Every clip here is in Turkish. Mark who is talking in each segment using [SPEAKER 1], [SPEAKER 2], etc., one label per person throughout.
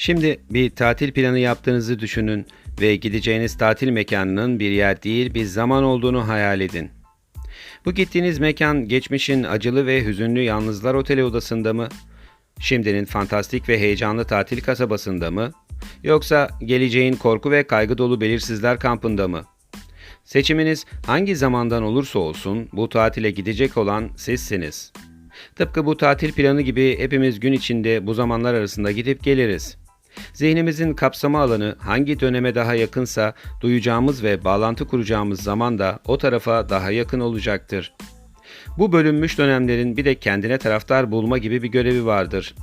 [SPEAKER 1] Şimdi bir tatil planı yaptığınızı düşünün ve gideceğiniz tatil mekanının bir yer değil bir zaman olduğunu hayal edin. Bu gittiğiniz mekan geçmişin acılı ve hüzünlü yalnızlar oteli odasında mı? Şimdinin fantastik ve heyecanlı tatil kasabasında mı? Yoksa geleceğin korku ve kaygı dolu belirsizler kampında mı? Seçiminiz hangi zamandan olursa olsun bu tatile gidecek olan sizsiniz. Tıpkı bu tatil planı gibi hepimiz gün içinde bu zamanlar arasında gidip geliriz. Zihnimizin kapsama alanı hangi döneme daha yakınsa duyacağımız ve bağlantı kuracağımız zaman da o tarafa daha yakın olacaktır. Bu bölünmüş dönemlerin bir de kendine taraftar bulma gibi bir görevi vardır.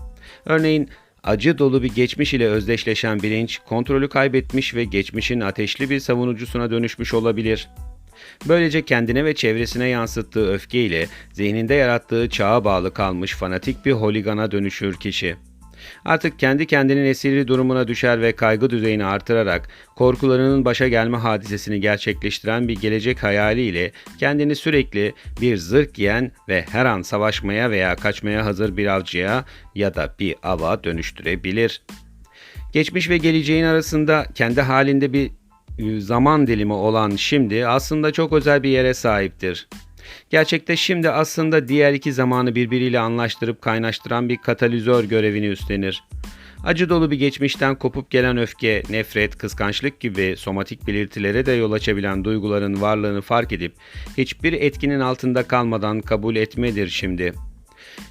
[SPEAKER 1] Örneğin acı dolu bir geçmiş ile özdeşleşen bilinç kontrolü kaybetmiş ve geçmişin ateşli bir savunucusuna dönüşmüş olabilir. Böylece kendine ve çevresine yansıttığı öfkeyle zihninde yarattığı çağa bağlı kalmış fanatik bir holigana dönüşür kişi. Artık kendi kendinin esiri durumuna düşer ve kaygı düzeyini artırarak korkularının başa gelme hadisesini gerçekleştiren bir gelecek hayaliyle kendini sürekli bir zırh giyen ve her an savaşmaya veya kaçmaya hazır bir avcıya ya da bir ava dönüştürebilir. Geçmiş ve geleceğin arasında kendi halinde bir e, zaman dilimi olan şimdi aslında çok özel bir yere sahiptir. Gerçekte şimdi aslında diğer iki zamanı birbiriyle anlaştırıp kaynaştıran bir katalizör görevini üstlenir. Acı dolu bir geçmişten kopup gelen öfke, nefret, kıskançlık gibi somatik belirtilere de yol açabilen duyguların varlığını fark edip hiçbir etkinin altında kalmadan kabul etmedir şimdi.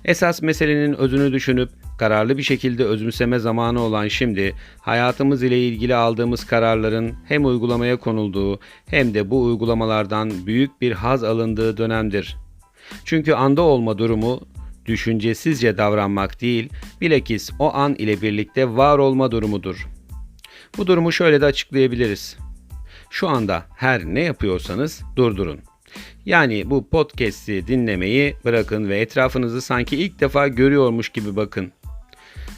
[SPEAKER 1] Esas meselenin özünü düşünüp kararlı bir şekilde özümseme zamanı olan şimdi hayatımız ile ilgili aldığımız kararların hem uygulamaya konulduğu hem de bu uygulamalardan büyük bir haz alındığı dönemdir. Çünkü anda olma durumu düşüncesizce davranmak değil, bilakis o an ile birlikte var olma durumudur. Bu durumu şöyle de açıklayabiliriz. Şu anda her ne yapıyorsanız durdurun. Yani bu podcast'i dinlemeyi bırakın ve etrafınızı sanki ilk defa görüyormuş gibi bakın.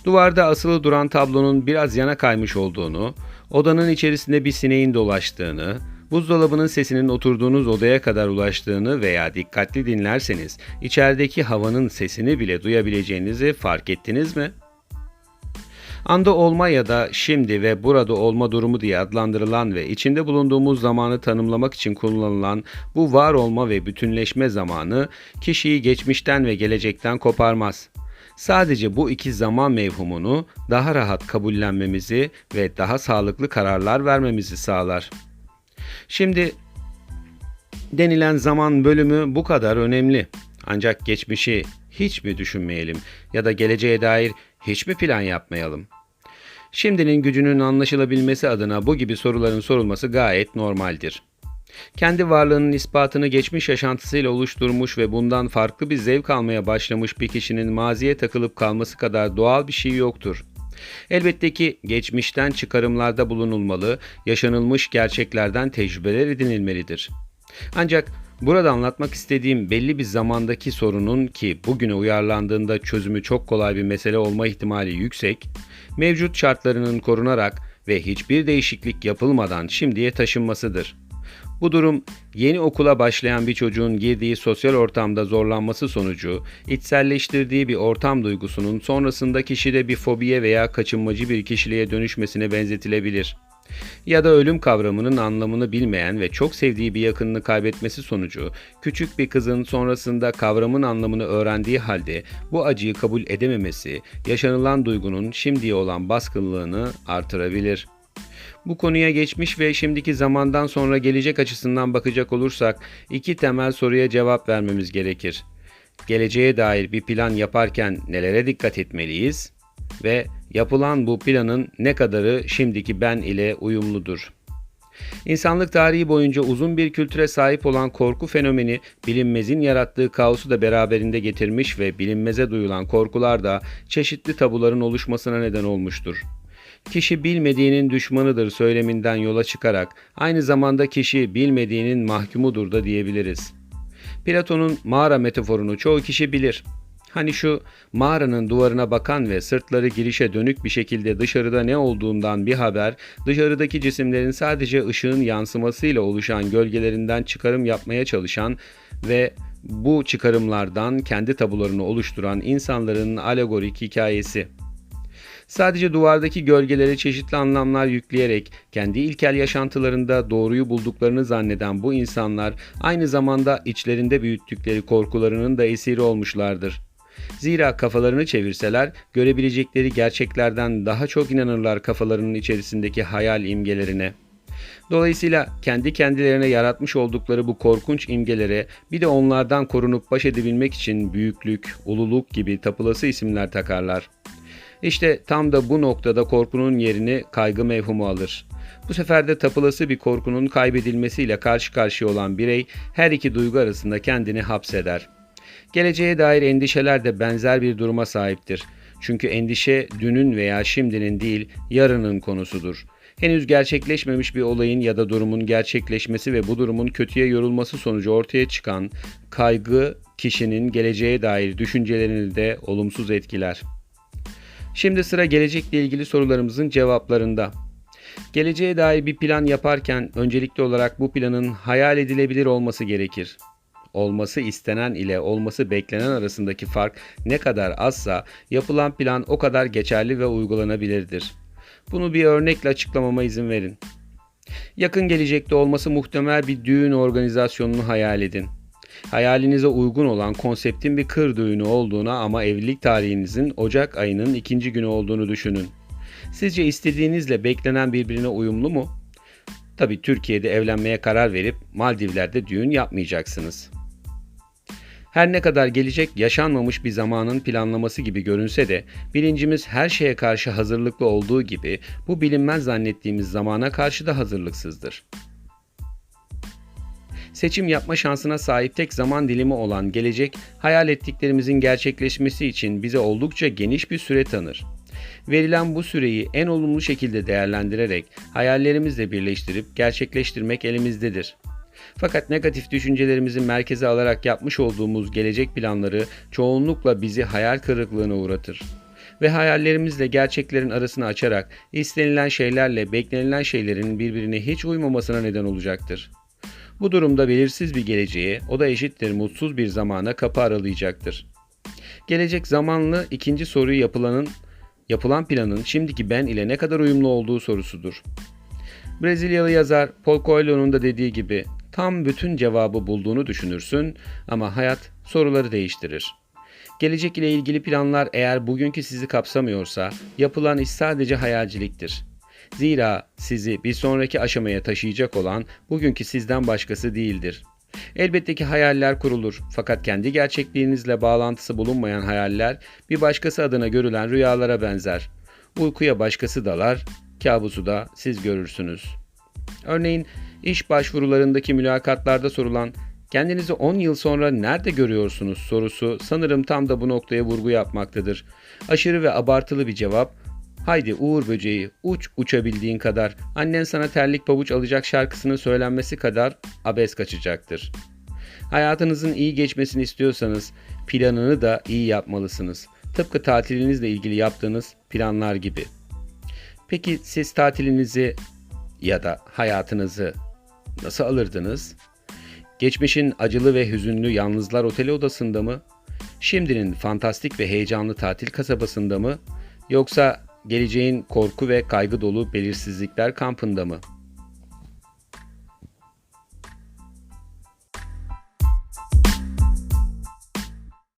[SPEAKER 1] Duvarda asılı duran tablonun biraz yana kaymış olduğunu, odanın içerisinde bir sineğin dolaştığını, buzdolabının sesinin oturduğunuz odaya kadar ulaştığını veya dikkatli dinlerseniz içerideki havanın sesini bile duyabileceğinizi fark ettiniz mi? Anda olma ya da şimdi ve burada olma durumu diye adlandırılan ve içinde bulunduğumuz zamanı tanımlamak için kullanılan bu var olma ve bütünleşme zamanı kişiyi geçmişten ve gelecekten koparmaz. Sadece bu iki zaman mevhumunu daha rahat kabullenmemizi ve daha sağlıklı kararlar vermemizi sağlar. Şimdi denilen zaman bölümü bu kadar önemli. Ancak geçmişi hiç mi düşünmeyelim ya da geleceğe dair hiç mi plan yapmayalım? Şimdinin gücünün anlaşılabilmesi adına bu gibi soruların sorulması gayet normaldir. Kendi varlığının ispatını geçmiş yaşantısıyla oluşturmuş ve bundan farklı bir zevk almaya başlamış bir kişinin maziye takılıp kalması kadar doğal bir şey yoktur. Elbette ki geçmişten çıkarımlarda bulunulmalı, yaşanılmış gerçeklerden tecrübeler edinilmelidir. Ancak burada anlatmak istediğim belli bir zamandaki sorunun ki bugüne uyarlandığında çözümü çok kolay bir mesele olma ihtimali yüksek, mevcut şartlarının korunarak ve hiçbir değişiklik yapılmadan şimdiye taşınmasıdır. Bu durum yeni okula başlayan bir çocuğun girdiği sosyal ortamda zorlanması sonucu içselleştirdiği bir ortam duygusunun sonrasında kişide bir fobiye veya kaçınmacı bir kişiliğe dönüşmesine benzetilebilir. Ya da ölüm kavramının anlamını bilmeyen ve çok sevdiği bir yakınını kaybetmesi sonucu küçük bir kızın sonrasında kavramın anlamını öğrendiği halde bu acıyı kabul edememesi yaşanılan duygunun şimdiye olan baskınlığını artırabilir.'' Bu konuya geçmiş ve şimdiki zamandan sonra gelecek açısından bakacak olursak iki temel soruya cevap vermemiz gerekir. Geleceğe dair bir plan yaparken nelere dikkat etmeliyiz ve yapılan bu planın ne kadarı şimdiki ben ile uyumludur? İnsanlık tarihi boyunca uzun bir kültüre sahip olan korku fenomeni bilinmezin yarattığı kaosu da beraberinde getirmiş ve bilinmeze duyulan korkular da çeşitli tabuların oluşmasına neden olmuştur. Kişi bilmediğinin düşmanıdır söyleminden yola çıkarak aynı zamanda kişi bilmediğinin mahkumudur da diyebiliriz. Platon'un mağara metaforunu çoğu kişi bilir. Hani şu mağaranın duvarına bakan ve sırtları girişe dönük bir şekilde dışarıda ne olduğundan bir haber, dışarıdaki cisimlerin sadece ışığın yansımasıyla oluşan gölgelerinden çıkarım yapmaya çalışan ve bu çıkarımlardan kendi tabularını oluşturan insanların alegorik hikayesi. Sadece duvardaki gölgelere çeşitli anlamlar yükleyerek kendi ilkel yaşantılarında doğruyu bulduklarını zanneden bu insanlar aynı zamanda içlerinde büyüttükleri korkularının da esiri olmuşlardır. Zira kafalarını çevirseler görebilecekleri gerçeklerden daha çok inanırlar kafalarının içerisindeki hayal imgelerine. Dolayısıyla kendi kendilerine yaratmış oldukları bu korkunç imgelere bir de onlardan korunup baş edebilmek için büyüklük, ululuk gibi tapılası isimler takarlar. İşte tam da bu noktada korkunun yerini kaygı mevhumu alır. Bu sefer de tapılası bir korkunun kaybedilmesiyle karşı karşıya olan birey her iki duygu arasında kendini hapseder. Geleceğe dair endişeler de benzer bir duruma sahiptir. Çünkü endişe dünün veya şimdinin değil, yarının konusudur. Henüz gerçekleşmemiş bir olayın ya da durumun gerçekleşmesi ve bu durumun kötüye yorulması sonucu ortaya çıkan kaygı kişinin geleceğe dair düşüncelerini de olumsuz etkiler. Şimdi sıra gelecekle ilgili sorularımızın cevaplarında. Geleceğe dair bir plan yaparken öncelikli olarak bu planın hayal edilebilir olması gerekir. Olması istenen ile olması beklenen arasındaki fark ne kadar azsa yapılan plan o kadar geçerli ve uygulanabilirdir. Bunu bir örnekle açıklamama izin verin. Yakın gelecekte olması muhtemel bir düğün organizasyonunu hayal edin. Hayalinize uygun olan konseptin bir kır düğünü olduğuna ama evlilik tarihinizin Ocak ayının ikinci günü olduğunu düşünün. Sizce istediğinizle beklenen birbirine uyumlu mu? Tabi Türkiye'de evlenmeye karar verip Maldivler'de düğün yapmayacaksınız. Her ne kadar gelecek yaşanmamış bir zamanın planlaması gibi görünse de bilincimiz her şeye karşı hazırlıklı olduğu gibi bu bilinmez zannettiğimiz zamana karşı da hazırlıksızdır. Seçim yapma şansına sahip tek zaman dilimi olan gelecek, hayal ettiklerimizin gerçekleşmesi için bize oldukça geniş bir süre tanır. Verilen bu süreyi en olumlu şekilde değerlendirerek hayallerimizle birleştirip gerçekleştirmek elimizdedir. Fakat negatif düşüncelerimizi merkeze alarak yapmış olduğumuz gelecek planları çoğunlukla bizi hayal kırıklığına uğratır. Ve hayallerimizle gerçeklerin arasını açarak istenilen şeylerle beklenilen şeylerin birbirine hiç uymamasına neden olacaktır. Bu durumda belirsiz bir geleceğe, o da eşittir mutsuz bir zamana kapı aralayacaktır. Gelecek zamanlı ikinci soruyu yapılanın yapılan planın şimdiki ben ile ne kadar uyumlu olduğu sorusudur. Brezilyalı yazar Paul Coelho'nun da dediği gibi tam bütün cevabı bulduğunu düşünürsün ama hayat soruları değiştirir. Gelecek ile ilgili planlar eğer bugünkü sizi kapsamıyorsa yapılan iş sadece hayalciliktir. Zira sizi bir sonraki aşamaya taşıyacak olan bugünkü sizden başkası değildir. Elbette ki hayaller kurulur fakat kendi gerçekliğinizle bağlantısı bulunmayan hayaller bir başkası adına görülen rüyalara benzer. Uykuya başkası dalar, kabusu da siz görürsünüz. Örneğin iş başvurularındaki mülakatlarda sorulan kendinizi 10 yıl sonra nerede görüyorsunuz sorusu sanırım tam da bu noktaya vurgu yapmaktadır. Aşırı ve abartılı bir cevap Haydi Uğur böceği uç uçabildiğin kadar annen sana terlik pabuç alacak şarkısının söylenmesi kadar abes kaçacaktır. Hayatınızın iyi geçmesini istiyorsanız planını da iyi yapmalısınız. Tıpkı tatilinizle ilgili yaptığınız planlar gibi. Peki siz tatilinizi ya da hayatınızı nasıl alırdınız? Geçmişin acılı ve hüzünlü yalnızlar oteli odasında mı? Şimdinin fantastik ve heyecanlı tatil kasabasında mı? Yoksa geleceğin korku ve kaygı dolu belirsizlikler kampında mı?